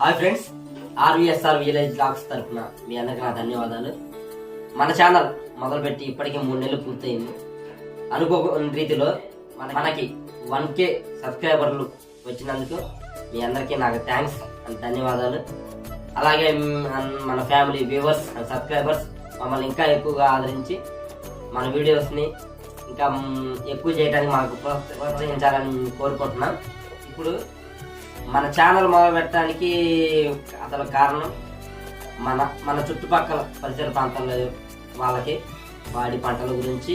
Hi friends RVSR village blogs తరఫున మీ అందరికీ నా ధన్యవాదాలు. మన ఛానల్ మొదలుపెట్టి ఇప్పటికే మూడు నెలలు పూర్తయింది. అనుకోని రీతిలో మన మనకి వన్ కే సబ్స్క్రైబర్లు వచ్చినందుకు మీ అందరికీ నాకు థ్యాంక్స్ అండ్ ధన్యవాదాలు. అలాగే మన ఫ్యామిలీ వ్యూవర్స్ అండ్ సబ్స్క్రైబర్స్ మమ్మల్ని ఇంకా ఎక్కువగా ఆదరించి మన వీడియోస్ని ఇంకా ఎక్కువ చేయడానికి మాకు ప్రోత్సహించాలని కోరుకుంటున్నాం. ఇప్పుడు మన ఛానల్ మొదలు పెట్టడానికి అసలు కారణం మన మన చుట్టుపక్కల పరిసర ప్రాంతాల్లో వాళ్ళకి పాడి పంటల గురించి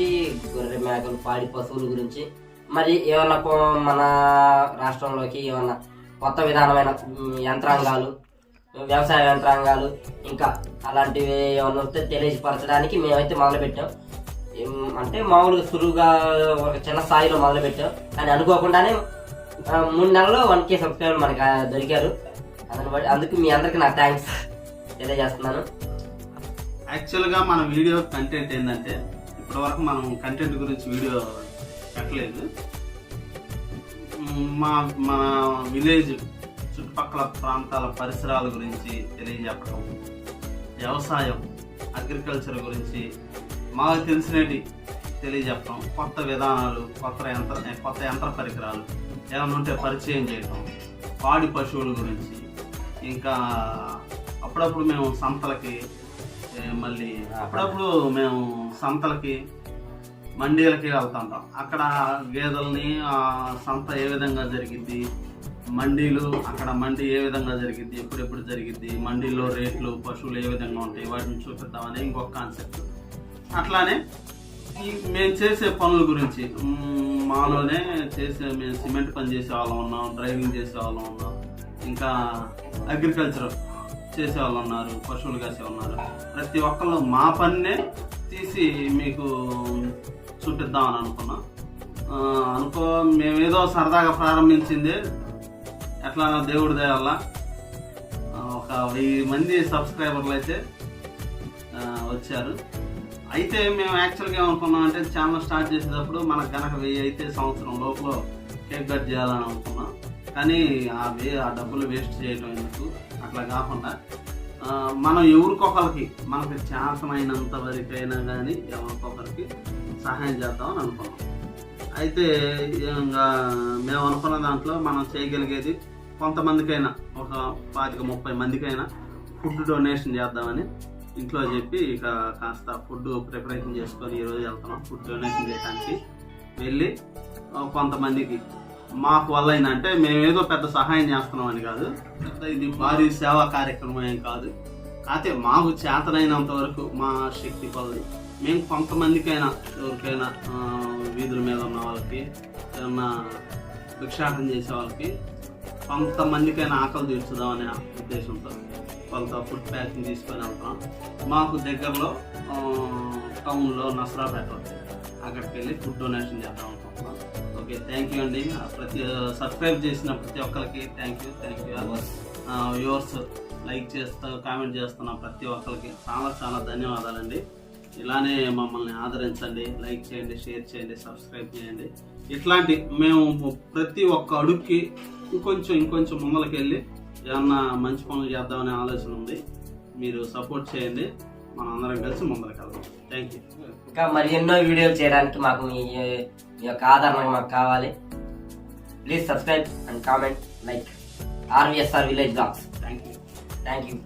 గొర్రె మేకలు పాడి పశువుల గురించి మరి ఏమన్నా మన రాష్ట్రంలోకి ఏమన్నా కొత్త విధానమైన యంత్రాంగాలు వ్యవసాయ యంత్రాంగాలు ఇంకా అలాంటివి ఏమన్నా వస్తే తెలియపరచడానికి మేమైతే మొదలుపెట్టాం. అంటే మామూలుగా సులువుగా ఒక చిన్న స్థాయిలో మొదలుపెట్టాం. కానీ అనుకోకుండానే మూడు నెలల్లో వన్ కే సబ్స్క్రైబర్ మనకి దొరికారు. బట్టి అందుకు మీ అందరికి నా థ్యాంక్స్ తెలియజేస్తున్నాను. యాక్చువల్గా మన వీడియో కంటెంట్ ఏంటంటే ఇప్పటివరకు మనం కంటెంట్ గురించి వీడియో పెట్టలేదు. మా మన విలేజ్ చుట్టుపక్కల ప్రాంతాల పరిసరాల గురించి తెలియజెప్పడం వ్యవసాయం అగ్రికల్చర్ గురించి మాకు తెలిసినవి తెలియజెప్పడం కొత్త విధానాలు కొత్త యంత్ర కొత్త యంత్ర పరికరాలు ఏమైనా ఉంటే పరిచయం చేయటం పాడి పశువుల గురించి ఇంకా అప్పుడప్పుడు మేము సంతలకి మళ్ళీ అప్పుడప్పుడు మేము సంతలకి మండీలకి వెళ్తుంటాం అక్కడ గేదెల్ని సంత ఏ విధంగా జరిగింది మండీలు అక్కడ మండీ ఏ విధంగా జరిగిద్ది ఎప్పుడెప్పుడు జరిగిద్ది మండీలో రేట్లు పశువులు ఏ విధంగా ఉంటాయి వాటిని చూపిద్దామని ఇంకొక కాన్సెప్ట్. అట్లానే మేము చేసే పనుల గురించి మాలోనే చేసే మేము సిమెంట్ పని చేసే వాళ్ళం ఉన్నాం డ్రైవింగ్ చేసే వాళ్ళం ఉన్నాం ఇంకా అగ్రికల్చర్ చేసే వాళ్ళు ఉన్నారు పశువులు కాసే ఉన్నారు. ప్రతి ఒక్కళ్ళు మా పన్నే తీసి మీకు చూపిద్దామని అనుకున్నాం. అనుకో మేమేదో సరదాగా ప్రారంభించింది ఎట్లా దేవుడి దయ వల్ల ఒక వెయ్యి మంది సబ్స్క్రైబర్లు అయితే వచ్చారు. అయితే మేము యాక్చువల్గా ఏమనుకున్నాం అంటే ఛానల్ స్టార్ట్ చేసేటప్పుడు మనకు కనుక వెయ్యి అయితే సంవత్సరం లోపల కేక్ కట్ చేయాలని అనుకున్నాం. కానీ ఆ వే ఆ డబ్బులు వేస్ట్ చేయటం ఎందుకు? అట్లా కాకుండా మనం ఎవరికొకరికి మనకు చేతనైనంత వరకైనా కానీ ఎవరికొకరికి సహాయం చేద్దామని అనుకున్నాం. అయితే ఇంకా మేము అనుకున్న దాంట్లో మనం చేయగలిగేది కొంతమందికైనా ఒక పాతిక ముప్పై మందికైనా ఫుడ్ డొనేషన్ చేద్దామని ఇంట్లో చెప్పి ఇక కాస్త ఫుడ్ ప్రిపరేషన్ చేసుకొని ఈరోజు వెళ్తున్నాం ఫుడ్ డొనేషన్ చేయడానికి. వెళ్ళి కొంతమందికి మాకు వల్ల అంటే మేమేదో పెద్ద సహాయం చేస్తున్నాం అని కాదు పెద్ద ఇది భారీ సేవా కార్యక్రమం ఏం కాదు. అయితే మాకు చేతనైనంత వరకు మా శక్తి కొలది. మేము కొంతమందికైనా ఎవరికైనా వీధుల మీద ఉన్న వాళ్ళకి ఏమన్నా భిక్షాటం చేసే వాళ్ళకి కొంతమందికైనా ఆకలి తీర్చుదామనే ఉద్దేశంతో. కొంత ఫుడ్ ప్యాకింగ్ తీసుకొని వెళ్తాం. మాకు దగ్గరలో టౌన్లో నసరాపేట ఉంది. అక్కడికి వెళ్ళి ఫుడ్ డొనేషన్ చేద్దాం అనుకుంటున్నాం. ఓకే థ్యాంక్ యూ అండి. ప్రతి సబ్స్క్రైబ్ చేసిన ప్రతి ఒక్కరికి thank you thank you viewers like చేస్తూ కామెంట్ చేస్తున్న ప్రతి ఒక్కరికి చాలా చాలా ధన్యవాదాలండి. ఇలానే మమ్మల్ని ఆదరించండి లైక్ చేయండి షేర్ చేయండి సబ్స్క్రైబ్ చేయండి. ఇట్లాంటి మేము ప్రతి ఒక్క అడుగుకి ఇంకొంచెం ఇంకొంచెం ముందరికి వెళ్ళి ఏమన్నా మంచి పనులు చేద్దామనే ఆలోచన ఉంది మీరు సపోర్ట్ చేయండి. మనం అందరం కలిసి ముందరికి వెళ్దాం. థ్యాంక్ యూ ఇంకా మరి ఎన్నో వీడియోలు చేయడానికి మాకు మీ మీ యొక్క ఆదరణ మాకు కావాలి. Please subscribe and comment like RVSR village blogs thank you thank you